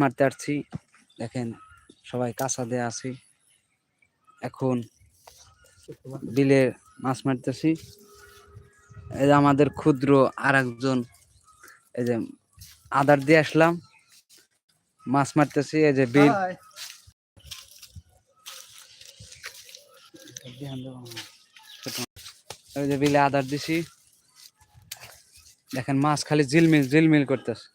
মারতে আসছি। দেখেন সবাই কাঁচা দিয়ে আছি। এখন বিলে মাছ মারতেছি। এই যে আমাদের ক্ষুদ্র আর একজন এই যে আদার দিয়ে আসলাম। মাছ মারতেছি এই যে বিল। ওই যে বিলে আদার দিছি। দেখেন মাছ খালি ঝিলমিল ঝিলমিল করতেছে।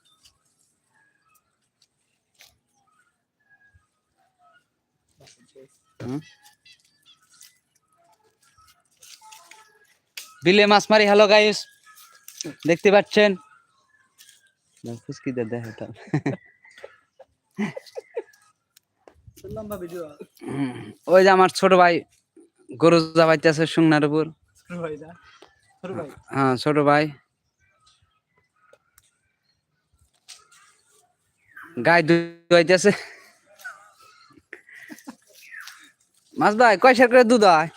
বিলে মাছ মারি হ্যালো গাইস দেখতে পাচ্ছেন? ফুসকি দে দেখ এটা। লম্বা ভিডিও হুম, ওই যে আমার ছোট ভাই গরু যাবাইতেছে সুংনার উপর। শুরু ভাই ভাই? হ্যাঁ ছোট ভাই। গায়ে দুইতেছে মাছ ভাই কয় সের করে দুধ হয়?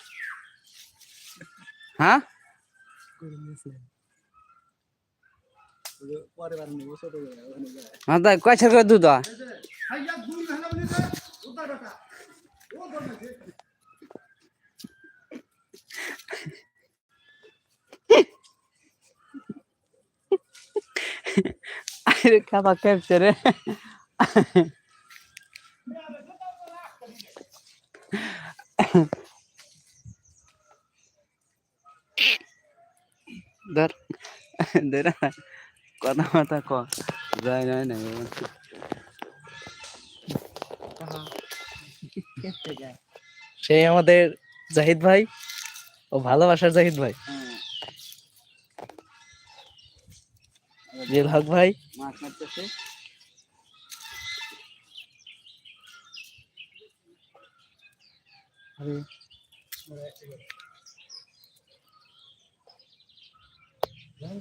হ্যাঁ? করে নিয়েছিলেন পরে বার নেবো ছোট ভাই ওখানে যায় মাছ ভাই কয় সের করে দুধ হয় আরে খাবা খেপছে রে ধর ধর কথা মাথা ক। যায় যায় না সেই আমাদের জাহিদ ভাই ও ভালোবাসার জাহিদ ভাই। জেল হক ভাই। মাছ মারতেছে।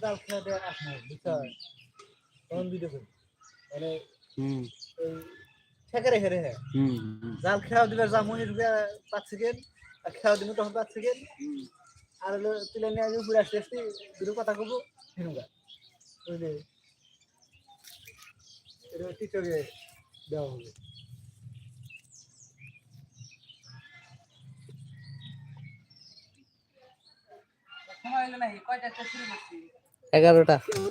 জাল খেয়ে দেয় আপনার বুঝছেন তখন ভিডিও করি মানে ঠেকে রেখে রেখে জাল খেয়াও দিবে যা মনির পাঁচ সেকেন্ড আর খেয়াও দিবে তখন পাঁচ সেকেন্ড আর হলো তুলে নিয়ে আসবে ঘুরে আসতে আসতে দুটো কথা কবো হেনুগা বুঝলি? এটা টিকটকে দেওয়া হবে সময় হলো নাকি কয়টা শুরু করছি এগারোটা উঠলে আমরা বেশি দশ মিনিট বসি তারপরে ওরা নড়তেছে দেখ আগে মারতে শুরু করো। এরকম নড়তেছে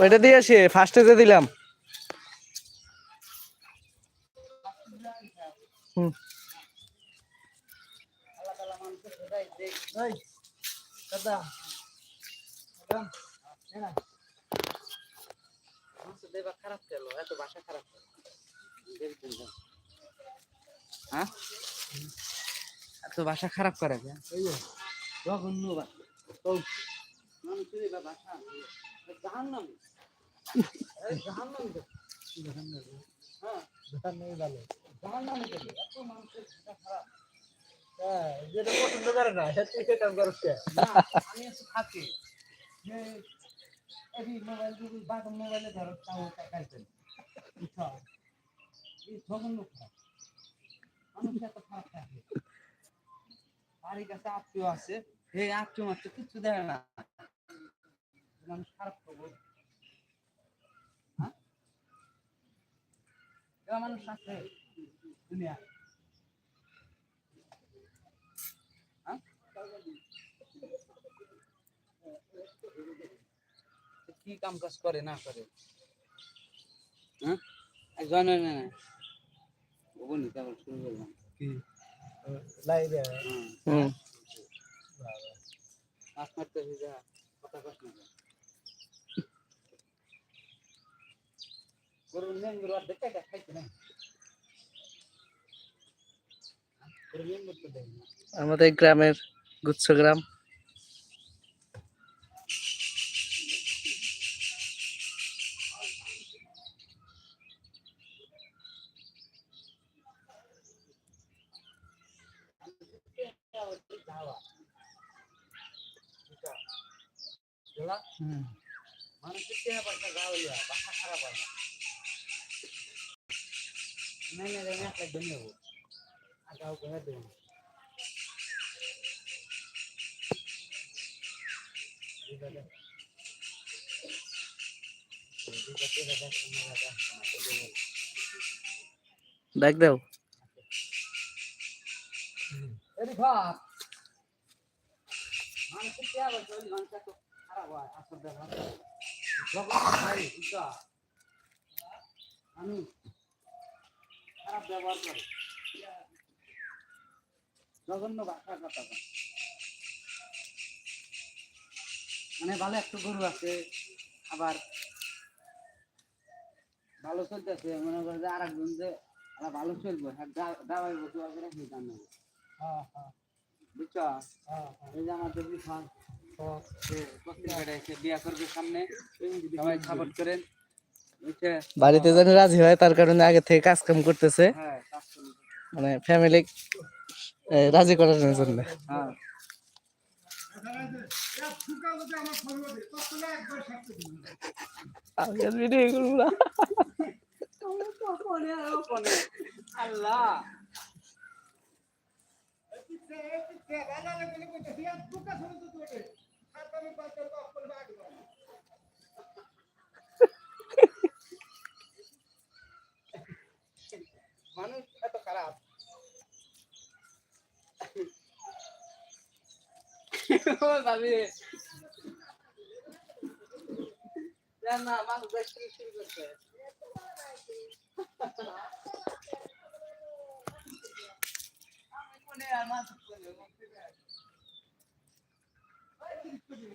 ওইটা দিয়ে আসি ফার্স্টে যে দিলাম। খারাপ কেন? এত বাসা খারাপ তো। হ্যাঁ এত ভাষা খারাপ করে তো তো। হ্যাঁ হ্যাঁ যেটা পছন্দ করে না সেটা সে কাম করছে না আমি থাকি যে এই মোবাইল যদি মোবাইলে ধরো তাও টাকাইতেন কাছে আছে, এই মাত্র কিচ্ছু না। খারাপ খবর। হ্যাঁ? মানুষ আছে দুনিয়া হ্যাঁ? কি কাম কাজ করে, না করে? হ্যাঁ? একজন না না বনি শুরু করলাম। কি? লাইভে? হ্যাঁ হুম। মাছ মারতে যা কথা না গরুর না। আমাদের গ্রামের গুচ্ছ গ্রাম বুঝলা? হুম মানুষের চেহারা পয়সা গাওয়া বাসা খারাপ হয় না নাই না জানি একটা জমি হব আর গাও করে দেবো ডাক দাও। এরি ভাত মানুষের কে আবার চলি মানুষটা আমি খারাপ ব্যবহার করে জঘন্য ভাষা কথা মানে ভালো একটা গরু আছে আবার ভালো চলতেছে মনে করে যে আর একজন যে ভালো চলবো দাওয়াই বসে করে সেই জানো হ্যাঁ বুঝছ এই যে বাড়িতে যেন রাজি হয়, তার কারণে আগে থেকে কাজ কাম করতেছে। মানে ফ্যামিলি রাজি করার জন্য আল্লাহ মানুষ এত খারাপ। না মানুষ শুরু করছে আমি মনে আর মাছ করবে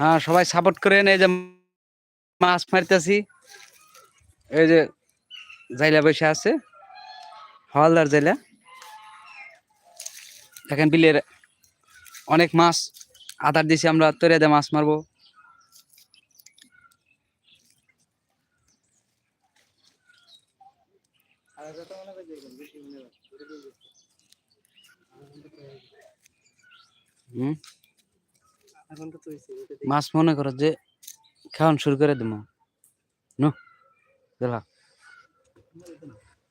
হ্যাঁ সবাই সাপোর্ট করেন, এই যে মাছ মারতেছি। এই যে জাইলা বসে আছে হলদার জাইলা। দেখেন বিলের অনেক মাছ আদার দিছি আমরা, তৈরি মাছ মারবো। আর যত মনে করে দেখবেন বেশি মনে হুম? এখন তো তুইছে মাছ মনে করো যে খাওয়ান শুরু করে দেবো নো? গেলা।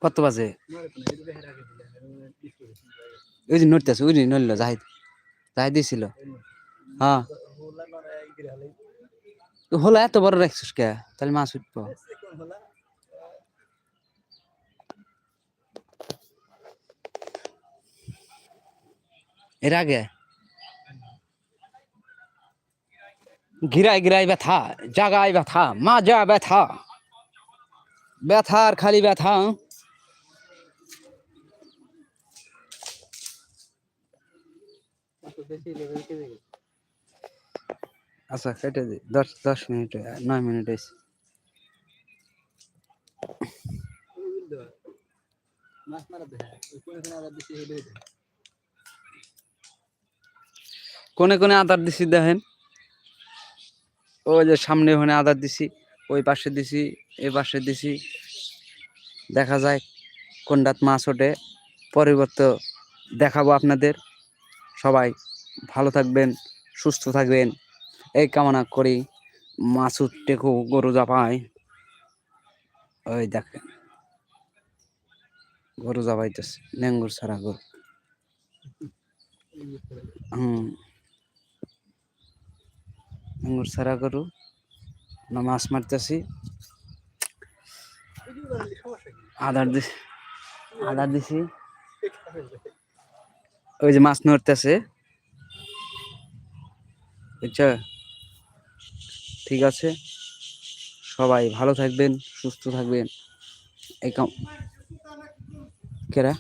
কত বাজে? ওই যে নড়তেছে ওই যে নড়ল জাহিদ। জাহিদ দিছিল। হ্যাঁ। তো হলো এত বড় রাখছিস কে? তাহলে মাছ উঠবো। এর আগে? গিরাই গিরাই ব্যথা, জাগায় ব্যথা মাজা ব্যথা। ব্যথার খালি ব্যথা। আচ্ছা কেটে দি। দশ দশ মিনিট, নয় মিনিট হয়েছে মাছ মারা দেয় ওই কোনে আবার বেশি হলে দেয় কোনে কোনে আদার দিছি, দেখেন। ওই যে সামনে ওখানে আদার দিছি, ওই পাশে দিছি এই পাশে দিছি। দেখা যায় কোনটাত মাছ ওঠে। পরিবর্তে দেখাবো আপনাদের। সবাই ভালো থাকবেন, সুস্থ থাকবেন। এই কামনা করি মাছ উঠতে খুব গরু জাপায়। ওই দেখেন, গরু জাপাইতেছে নেঙ্গুর ছাড়া গরু। হুম। আঙুর ছাড়া গরু আমরা মাছ মারতেছি। আদার দিছি আদার দিছি। ওই যে মাছ নড়তেছে। বুঝছ? ঠিক আছে। সবাই ভালো থাকবেন, সুস্থ থাকবেন। এই কেরা?